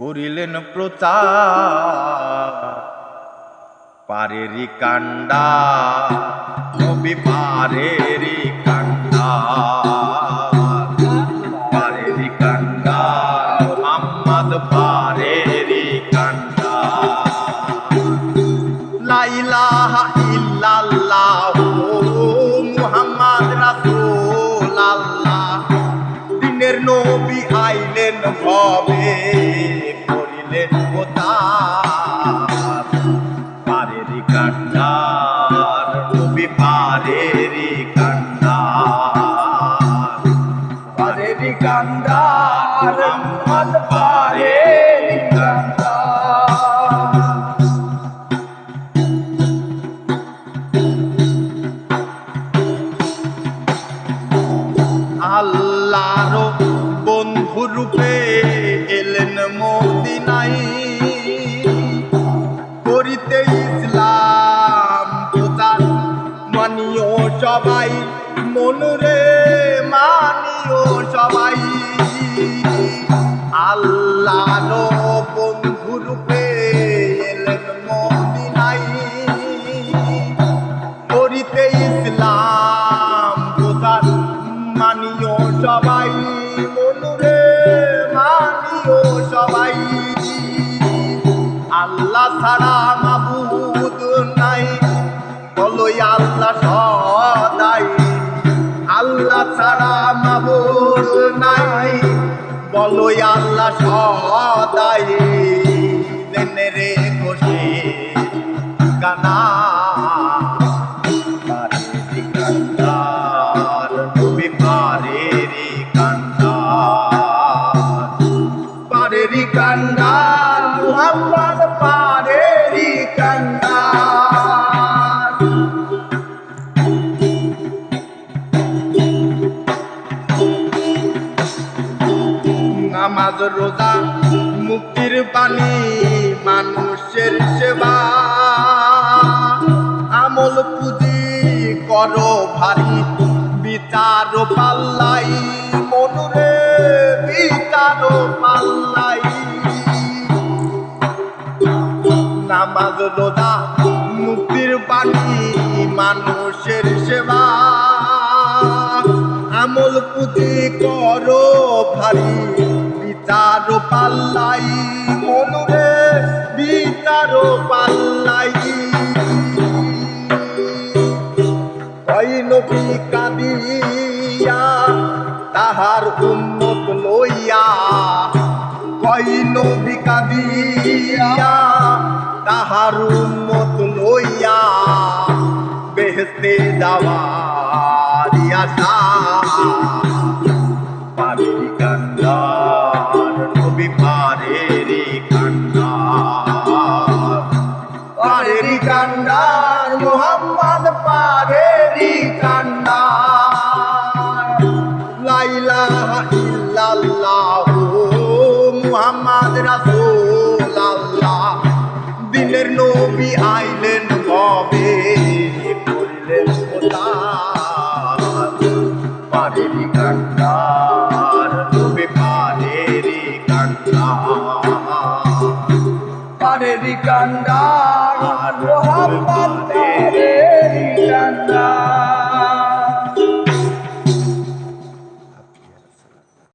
করিলেন প্রচার। পারেরি কান্ডা নবী পারেরি নবী আইলেন হবে করিলেন প্রচার পারেরি কান্ডার নবী পারেরি কান্ডার পারেরি কান্ডার মোহাম্মদ পারেরি রূপে এলেন মদিনাই। করিতে ইসলাম প্রচার মানিও সবাই মনুরে মানিও সবাই। আল্লাহর বন্ধু রূপে এলেন মদিনাই। করিতে ইসলাম প্রচার মানিও সবাই মনুরে ছাড়া মাবুদ নাই। বলো আল্লাহ সদাই। আল্লাহ ছাড়া মাবুদ নাই। বলো আল্লাহ সদাই। রে বসে গানা। পারেরি নামাজ রোজা, মুক্তির বাণী মানুষের সেবা। আমল পুঁজি করো ভারী, বিচার পাল্লাই, মনুরে বিচার পাল্লাই। নামাজ রোজা, মুক্তির বাণী মানুষের সেবা। আমল পুঁজি করো ভারী বিচার পাল্লাই মনুরে বিচার পাল্লাই। কই নবী কাঁদিয়া তাহার উন্নত লইয়া কই নবী কাঁদিয়া তাহার উন্মত লইয়া বেহেস্তে যাওয়ারি আশা পানেরি কান্ডার। পানেরি কান্ডার, মোহাম্মদ পানেরি কান্ডার। লাইলা ইল্লাল্লাহ মোহাম্মদ রাসূলুল্লাহ। দিনের নবী আইলেন কবে? করলেন খোদা। পানেরি কান্ডার